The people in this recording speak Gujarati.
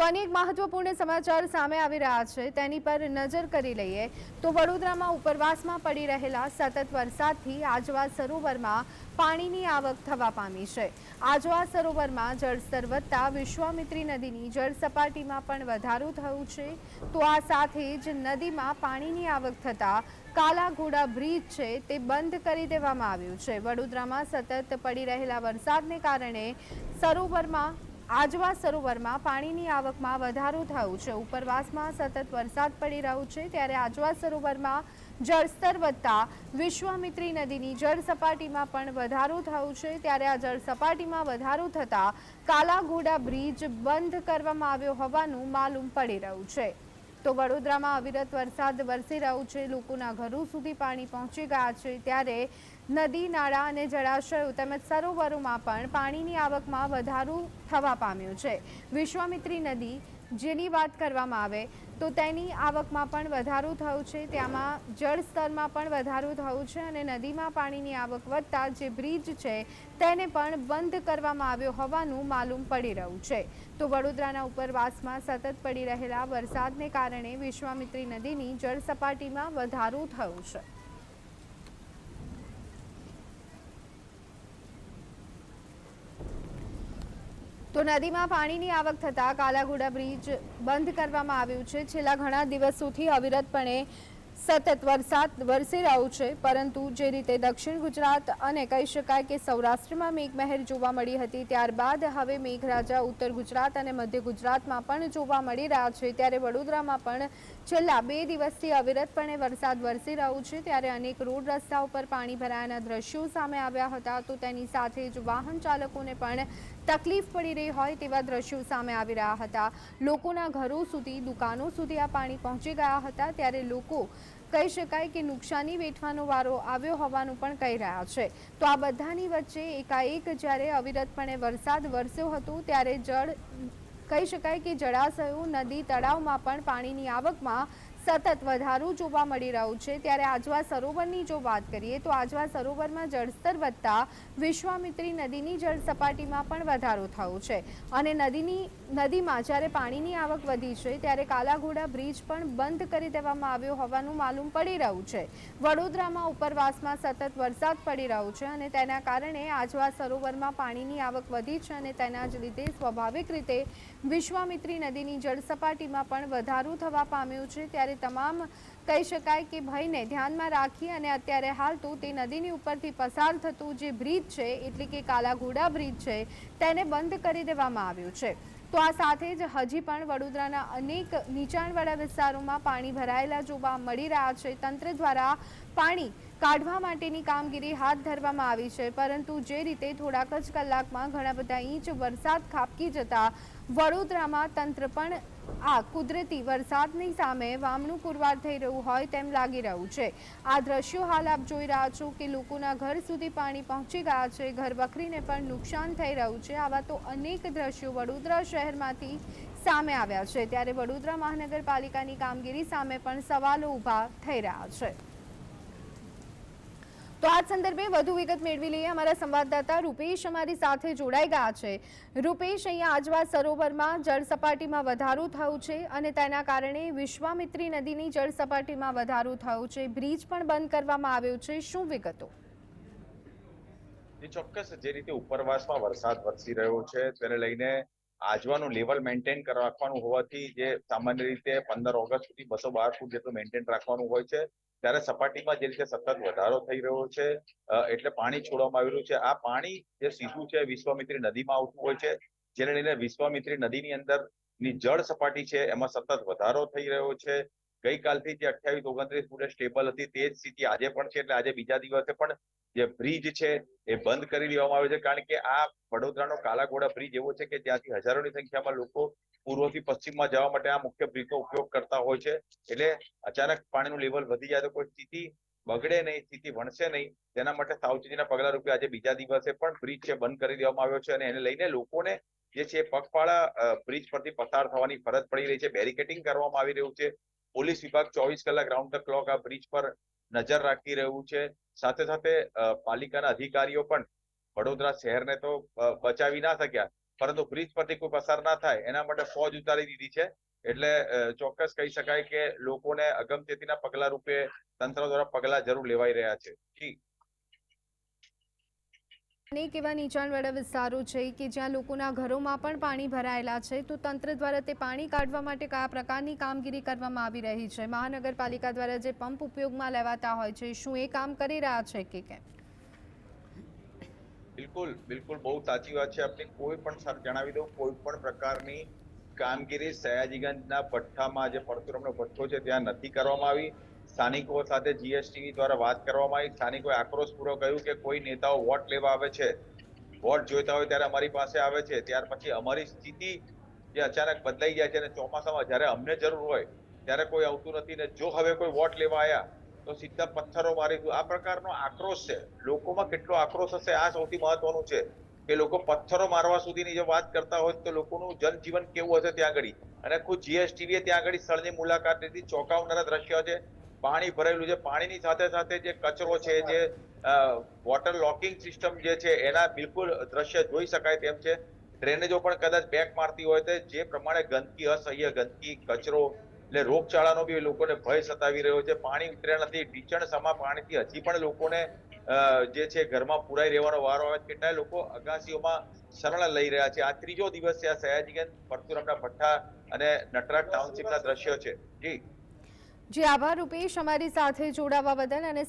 તો અનેક મહત્વપૂર્ણ સમાચાર સામે આવી રહ્યા છે. તેની પર નજર કરી લઈએ તો વડોદરામાં ઉપરવાસમાં પડી રહેલા સતત વરસાદથી આજવા સરોવરમાં પાણીની આવક થવા પામી છે. આજવા સરોવરમાં જળસ્તર વધતા વિશ્વામિત્રી નદીની જળ સપાટીમાં પણ વધારો થયો છે. તો આ સાથે જ નદીમાં પાણીની આવક થતાં કાલાઘોડા બ્રિજ છે તે બંધ કરી દેવામાં આવ્યું છે. વડોદરામાં સતત પડી રહેલા વરસાદને કારણે સરોવરમાં આજવા સરોવરમાં પાણીની આવકમાં વધારો થયો છે. ઉપરવાસમાં સતત વરસાદ પડી રહ્યો છે. ત્યારે આજવા સરોવરમાં જળસ્તર વધતા વિશ્વામિત્રી નદીની જળ સપાટીમાં પણ વધારો થયો છે. ત્યારે આ જળ સપાટીમાં વધારો થતાં કાલાઘોડા બ્રિજ બંધ કરવામાં આવ્યો હોવાનું માલુમ પડી રહ્યું છે. તો વડોદરામાં અવિરત વરસાદ વરસી રહ્યો છે. લોકોના ઘરો સુધી પાણી પહોંચી ગયા છે. ત્યારે નદી, નાળા અને જળાશયો તેમજ સરોવરોમાં પણ પાણીની આવકમાં વધારો થવા પામ્યો છે. વિશ્વામિત્રી નદી જેની વાત કરવામાં આવે તો તેની આવકમાં પણ વધારો થયો છે. ત્યાંમાં જળ સ્તરમાં પણ વધારો થયો છે અને નદીમાં પાણીની આવક વધતા જે બ્રિજ છે તેને પણ બંધ કરવામાં આવ્યો હોવાનું માલુમ પડી રહ્યું છે. તો વડોદરાના ઉપરવાસમાં સતત પડી રહેલા વરસાદને કારણે વિશ્વામિત્રી નદીની જળ સપાટીમાં વધારો થયો છે. તો નદીમાં પાણીની આવક થતાં કાલાઘોડા બ્રિજ બંધ કરવામાં આવ્યું છે. છેલ્લા ઘણા દિવસોથી અવિરતપણે સતત વરસાદ વરસી રહ્યો છે, પરંતુ જે રીતે દક્ષિણ ગુજરાત અને કહી શકાય કે સૌરાષ્ટ્રમાં મેઘમહેર જોવા મળી હતી, ત્યારબાદ હવે મેઘરાજા ઉત્તર ગુજરાત અને મધ્ય ગુજરાતમાં પણ જોવા મળી રહ્યા છે. ત્યારે વડોદરામાં પણ છેલ્લા બે દિવસથી અવિરતપણે વરસાદ વરસી રહ્યો છે. ત્યારે અનેક રોડ રસ્તા ઉપર પાણી ભરાયાના દ્રશ્યો સામે આવ્યા હતા. તો તેની સાથે જ વાહન ચાલકોને પણ તકલીફ પડી રહી હોય તેવા દ્રશ્યો સામે આવી રહ્યા હતા. લોકોના ઘરો સુધી, દુકાનો સુધી આ પાણી પહોંચી ગયા હતા. ત્યારે લોકો કહી શકાય કે નુકસાની વેઠવાનો વારો આવ્યો હોવાનું પણ કહી રહ્યા છે. તો આ બધાની વચ્ચે એકાએક જ્યારે અવિરતપણે વરસાદ વરસ્યો હતો ત્યારે જળ, કહી શકાય કે જળાશયો, નદી, તળાવમાં પણ પાણીની આવકમાં સતત વધારો જોવા મળી રહ્યો છે. ત્યારે આજવા સરોવરની જો વાત કરીએ તો આજવા સરોવરમાં જળસ્તર વધતા વિશ્વામિત્રી નદીની જળ સપાટીમાં પણ વધારો થયો છે. અને નદીની, નદીમાં જ્યારે પાણીની આવક વધી છે, ત્યારે કાલાઘોડા બ્રિજ પણ બંધ કરી દેવામાં આવ્યો હોવાનું માલુમ પડી રહ્યું છે. વડોદરામાં ઉપરવાસમાં સતત વરસાદ પડી રહ્યો છે અને તેના કારણે આજવા સરોવરમાં પાણીની આવક વધી છે અને તેના જ લીધે સ્વાભાવિક રીતે વિશ્વામિત્રી નદીની જળ સપાટીમાં પણ વધારો થવા પામ્યો છે. ત્યારે તમામ કહી શકાય કે ભયને ધ્યાનમાં રાખી અને અત્યારે હાલ તો તે નદીની ઉપરથી પસાર થતું જે બ્રિજ છે, એટલે કે કાલાઘોડા બ્રિજ છે, તેને બંધ કરી દેવામાં આવ્યું છે. તો આ સાથે જ હજી પણ વડોદરાના અનેક નીચાણવાળા વિસ્તારોમાં પાણી ભરાયેલા જોવા મળી રહ્યા છે. તંત્ર દ્વારા પાણી કાઢવા માટેની કામગીરી હાથ ધરવામાં આવી છે. પરંતુ જે રીતે થોડાક જ કલાકમાં ઘણા બધા ઇંચ વરસાદ ખાબકી જતા વડોદરામાં તંત્ર પણ આ કુદરતી વરસાદની સામે વામણું પુરવાર થઈ રહ્યું હોય તેમ લાગી રહ્યું છે. આ દ્રશ્યો હાલ આપ જોઈ રહ્યા છો કે લોકોના ઘર સુધી પાણી પહોંચી ગયા છે. ઘર વખરીને પણ નુકસાન થઈ રહ્યું છે. આવા તો અનેક દ્રશ્યો વડોદરા શહેરમાંથી સામે આવ્યા છે. ત્યારે વડોદરા મહાનગરપાલિકાની કામગીરી સામે પણ સવાલો ઊભા થઈ રહ્યા છે. તો આ સંદર્ભે વધુ વિગત મેળવી લઈએ. અમારા સંવાદદાતા રૂપેશ અમારી સાથે જોડાઈ ગયા છે. રૂપેશ, અહીંયા આજવા સરોવરમાં જળ સપાટીમાં વધારો થયો છે અને તેના કારણે વિશ્વામિત્રી નદીની જળ સપાટીમાં વધારો થયો છે. બ્રિજ પણ બંધ કરવામાં આવ્યો છે. શું વિગતો? ચોક્કસ જે રીતે ઉપરવાસમાં વરસાદ વરસી રહ્યો છે, તેને લઈને આજવાનું લેવલ મેન્ટેન રાખવાનું હોવાથી જે સામાન્ય રીતે પંદર ઓગસ્ટ સુધી બસો બાર ફૂટ જેટલું મેન્ટેન રાખવાનું હોય છે. ત્યારે સપાટીમાં જે રીતે સતત વધારો થઈ રહ્યો છે એટલે પાણી છોડવામાં આવેલું છે. આ પાણી જે સીધું છે, વિશ્વામિત્રી નદીમાં આવતું હોય છે, જેને લઈને વિશ્વામિત્રી નદીની અંદરની જળ સપાટી છે, એમાં સતત વધારો થઈ રહ્યો છે. ગઈકાલથી જે અઠ્યાવીસ, ઓગણત્રીસ ફૂટે સ્ટેબલ હતી, તે જ સ્થિતિ આજે પણ છે, એટલે આજે બીજા દિવસે પણ જે બ્રિજ છે, એ બંધ કરી દેવામાં આવ્યો છે. કારણ કે આ વડોદરાનો કાલાઘોડા બ્રિજ એવો છે કે જ્યાંથી હજારોની સંખ્યામાં લોકો પૂર્વથી પશ્ચિમમાં જવા માટે આ મુખ્ય બ્રિજનો ઉપયોગ કરતા હોય છે. એટલે અચાનક પાણીનું લેવલ વધી જાય તો કોઈ સ્થિતિ બગડે નહીં, સ્થિતિ વણસે નહીં. તેના માટે સાવચેતીના પગલા રૂપે આજે બીજા દિવસે પણ બ્રિજ છે, બંધ કરી દેવામાં આવ્યો છે અને એને લઈને લોકોને જે છે પગપાળા બ્રિજ પરથી પસાર થવાની ફરજ પડી રહી છે. બેરિકેટિંગ કરવામાં આવી રહ્યું છે. પોલીસ વિભાગ ચોવીસ કલાક રાઉન્ડ ધ ક્લોક આ બ્રિજ પર નજર રાખી રહ્યું છે. સાથે સાથે પાલિકાના અધિકારીઓ પણ વડોદરા શહેરને તો બચાવી ના શક્યા. પરંતુ બ્રિજ પરથી કોઈ પસાર ના થાય, એના માટે ફોજ ઉતારી દીધી છે. એટલે ચોક્કસ કહી શકાય કે લોકોને અગમચેતીના પગલા રૂપે તંત્ર દ્વારા પગલા જરૂર લેવાઈ રહ્યા છે. અનેક એવા નીચાણવાળા વિસ્તારો છે કે જ્યાં લોકોના ઘરોમાં પણ પાણી ભરાયેલા છે, તો તંત્ર દ્વારા તે પાણી કાઢવા માટે કયા પ્રકારની કામગીરી કરવામાં આવી રહી છે? મહાનગરપાલિકા દ્વારા જે પંપ ઉપયોગમાં લેવાતા હોય છે, શું એ કામ કરી રહ્યા છે કે કેમ? બિલકુલ બિલકુલ. બહુ સાચી વાત છે આપણે કોઈ પણ સર જણાવી દઉં, કોઈ પણ પ્રકારની કામગીરી સયાજીગંજના ભઠ્ઠામાં જે પરશુરામનો ભઠ્ઠો છે ત્યાં નથી કરવામાં આવી. સ્થાનિકો સાથે જીએસટી દ્વારા વાત કરવામાં આવી. સ્થાનિકોએ આક્રોશપૂર્વક કહ્યું કે કોઈ નેતાઓ વોટ લેવા આવે છે. વોટ જોઈતા હોય ત્યારે અમારી પાસે આવે છે. ત્યાર પછી અમારી સ્થિતિ જે અચાનક બદલાઈ જાય છે અને ચોમાસામાં જ્યારે અમને જરૂર હોય, ત્યારે કોઈ આવતું નથી ને જો હવે કોઈ વોટ લેવા આવ્યા તો સીધા પથ્થરો મારી આ પ્રકારનો આક્રોશ છે. લોકોમાં કેટલો આક્રોશ હશે? આ સૌથી મહત્વનું છે કે લોકો પથ્થરો મારવા સુધીની જે વાત કરતા હોય તો લોકોનું જનજીવન કેવું હશે ત્યાં આગળ? અને ખુદ જીએસટીવીએ ત્યાં આગળ સ્થળની મુલાકાત લીધી ચોંકાવનારા દ્રશ્યો છે. પાણી ભરેલું છે. પાણીની સાથે સાથે જે કચરો છે, જે વોટર લોકિંગ સિસ્ટમ જે છે, એના બિલકુલ દ્રશ્ય જોઈ શકાય તેમ છે. ડ્રેનેજો પણ કદાચ બેક મારતી હોય તો જે પ્રમાણે ગંદકી, અસહ્ય ગંદકી, કચરો એટલે રોગચાળાનો બી લોકોને ભય સતાવી રહ્યો છે. પાણી ઉતર્યા નથી. ઢીચણ સમા પાણીથી હજી પણ લોકોને જે છે ઘરમાં પુરાઈ રહેવાનો વારો આવે. કેટલાય લોકો અગાસીઓમાં શરણ લઈ રહ્યા છે. આ ત્રીજો દિવસ છે આ સયાજીગંજ પરશુરામના ભઠ્ઠા અને નટરાજ ટાઉનશીપના દ્રશ્યો છે. જી. જી, આભાર રૂપેશ અમારી સાથે જોડાવા બદલ અને